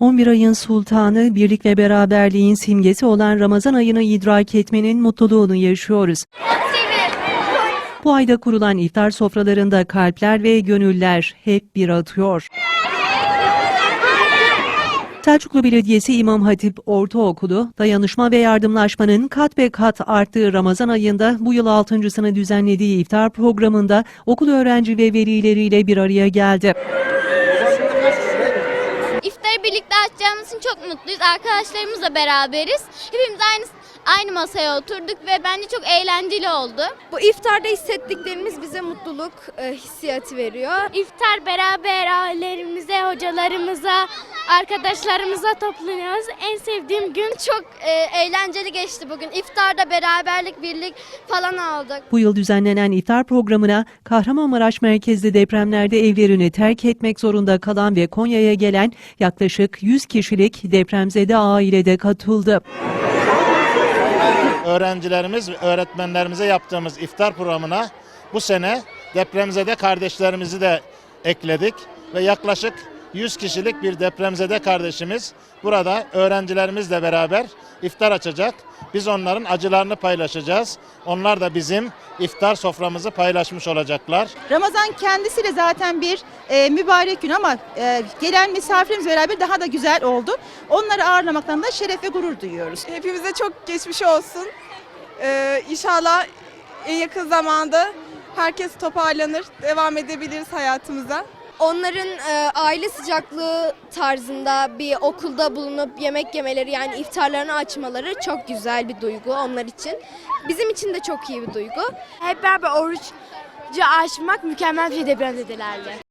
11 ayın sultanı, birlik ve beraberliğin simgesi olan Ramazan ayını idrak etmenin mutluluğunu yaşıyoruz. Bu ayda kurulan iftar sofralarında kalpler ve gönüller hep bir atıyor. Selçuklu Belediyesi İmam Hatip Ortaokulu, dayanışma ve yardımlaşmanın kat ve kat arttığı Ramazan ayında bu yıl altıncısını düzenlediği iftar programında okul öğrenci ve velileriyle bir araya geldi. İftarı birlikte açacağımız için çok mutluyuz. Arkadaşlarımızla beraberiz. Hepimiz aynı aynı masaya oturduk ve bence çok eğlenceli oldu. Bu iftarda hissettiklerimiz bize mutluluk e, hissiyatı veriyor. İftar beraber ailelerimize, hocalarımıza, arkadaşlarımıza toplanıyoruz. En sevdiğim gün Çok e, eğlenceli geçti bugün. İftarda beraberlik, birlik falan aldık. Bu yıl düzenlenen iftar programına Kahramanmaraş merkezli depremlerde evlerini terk etmek zorunda kalan ve Konya'ya gelen yaklaşık 100 kişilik depremzede aile de katıldı. öğrencilerimiz ve öğretmenlerimize yaptığımız iftar programına bu sene depremzede kardeşlerimizi de ekledik ve yaklaşık 100 kişilik bir depremzede kardeşimiz burada öğrencilerimizle beraber iftar açacak. Biz onların acılarını paylaşacağız. Onlar da bizim iftar soframızı paylaşmış olacaklar. Ramazan kendisi de zaten bir e, mübarek gün ama e, gelen misafirimizle beraber daha da güzel oldu. Onları ağırlamaktan da şeref ve gurur duyuyoruz. Hepimize çok geçmiş olsun. Ee, inşallah en yakın zamanda herkes toparlanır, devam edebiliriz hayatımıza. Onların e, aile sıcaklığı tarzında bir okulda bulunup yemek yemeleri yani iftarlarını açmaları çok güzel bir duygu onlar için. Bizim için de çok iyi bir duygu. hep beraber orucu açmak mükemmel bir şey depremzedelerle.